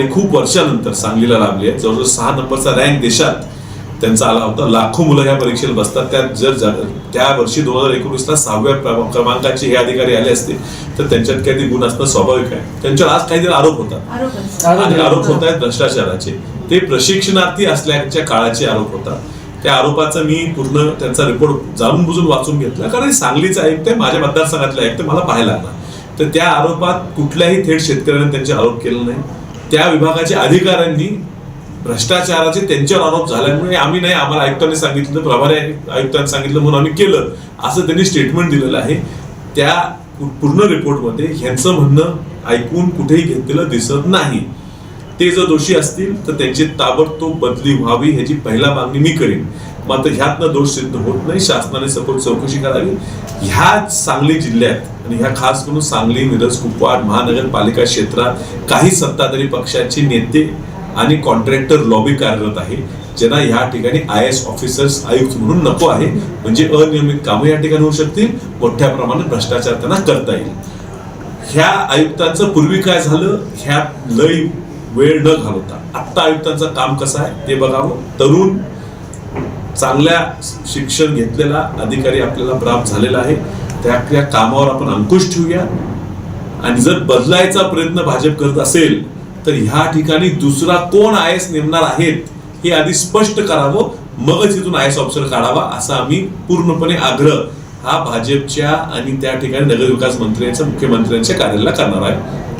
आणि खूप वर्षानंतर सांगलीला लाभली आहे. जवळजवळ सहा नंबरचा रँक देशात त्यांचा आला होता. लाखो मुलं ह्या परीक्षेला बसतात. त्यात जर त्या वर्षी दोन हजार एकोणीसला सहाव्या क्रम- क्रमांकाचे हे अधिकारी आले असते तर त्यांच्यात काही गुण असणं स्वाभाविक आहे. त्यांच्यावर आज काहीतरी आरोप होतात. आणि आरोप होत आहेत भ्रष्टाचाराचे. ते प्रशिक्षणार्थी असल्याच्या काळाचे आरोप होतात. त्या आरोपाचा मी पूर्ण त्यांचा रिपोर्ट जाणून बुजून वाचून घेतला. कारण हे सांगलीचं आहे माझ्या मतदारसंघातले आयुक्त मला पाहायला लागला तर त्या आरोपात कुठल्याही थेट शेतकऱ्याने त्यांचे आरोप केले नाही त्या विभागाच्या अधिकाऱ्यांनी भ्रष्टाचाराचे त्यांच्यावर आरोप झाल्यामुळे आम्ही नाही आम्हाला आयुक्तांनी सांगितलं प्रभारी आयुक्तांनी सांगितलं म्हणून आम्ही केलं असं त्यांनी स्टेटमेंट दिलेलं आहे. त्या पूर्ण रिपोर्टमध्ये ह्यांचं म्हणणं ऐकून कुठेही घेतलेलं दिसत नाही. ते जर दोषी असतील तर त्यांची ताबडतोब बदली व्हावी ह्याची पहिला मागणी मी करेन. मात्र ह्यातनं दोष सिद्ध होत नाही. शासनाने सपोर्ट चौकशी करावी. ह्या सांगली जिल्ह्यात आणि ह्या खास करून सांगली मिरज कुपवाड महानगरपालिका क्षेत्रात काही सत्ताधारी पक्षाचे नेते आणि कॉन्ट्रॅक्टर लॉबी कार्यरत आहे ज्यांना ह्या ठिकाणी आय एस ऑफिसर्स आयुक्त म्हणून नको आहे. म्हणजे अनियमित कामं या ठिकाणी होऊ शकतील. मोठ्या प्रमाणात भ्रष्टाचार त्यांना करता येईल. ह्या आयुक्तांचं पूर्वी काय झालं? ह्या लय वेळ न घालवता. आत्ता आयुक्तांचं काम कसं आहे ते बघावं. तरुण चांगल्या शिक्षण घेतलेला अधिकारी आपल्याला प्राप्त झालेला आहे. त्या त्या कामावर आपण अंकुश ठेवूया. आणि जर बदलायचा प्रयत्न भाजप करत असेल तर ह्या ठिकाणी दुसरा कोण आय एस नेमणार आहेत हे आधी स्पष्ट करावं. मगच इथून आय एस ऑफिसर काढावा असा आम्ही पूर्णपणे आग्रह हा भाजपच्या आणि त्या ठिकाणी नगरविकास मंत्र्यांच्या मुख्यमंत्र्यांच्या कार्यालयाला करणार आहे.